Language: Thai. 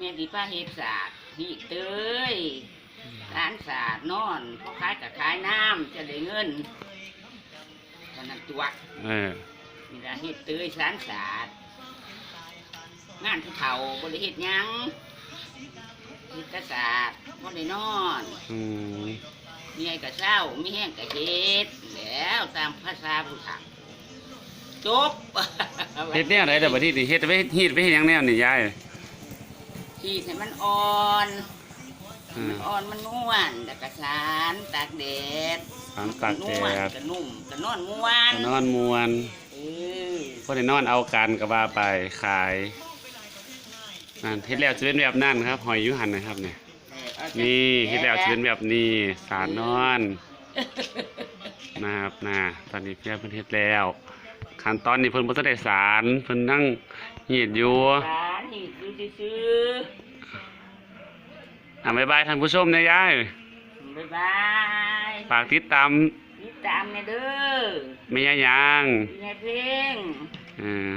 ดีป้าเฮ็ดศาสตร์ฮีดเตยร้านศาสตร์นอนเขาขายกับขายน้ำจะได้เงินตอนนั้นตัวเออนี่ละเฮ็ดเตยร้านศาสตร์งานผู้เฒ่าบริเฮ็ดหยังเฮ็ดแต่ศาสตร์บ่ได้นอนอืมมีไอ้กับเศร้ามีแห้งกับเฮ็ดแล้วตามภาษาผู้เฒ่าจบเฮ็ดแนวไหนแต่บัดนี้นี่เฮ็ดไปเฮ็ดไปเฮ็ดหยังแนวนี่ยาย ที่ให้มันอ่อนอืมัมนอ่อนมันนวลแต่กระสานตากแดดสามตากแดนวลดกระนุ่มกระนอนม่วนนอนมวนเออพอได้นอนเอากันก็ว่าไปขายนั่นเฮ็ดแล้วจะเป็นแบบนั้นครับหอยอยุหันนะครับเนี่ยเอาจันี่เฮ็ดแล้วจะแเป็นแบบนี้สารนอนนะครับนะตอนนี้เพี่เพิ่นเฮ็ดแล้วขั้นตอนนี้เพิ่นบ่ทันได้สารเพิ่นนั่งเฮ็ดอยู่ สา รนี่ซื้ออะบ๊ายบายท่านผู้ชมนะยายๆบ๊ายบายฝากติดตามติดตามแน่เด้อแม่ยายยาง แม่เพลงเออ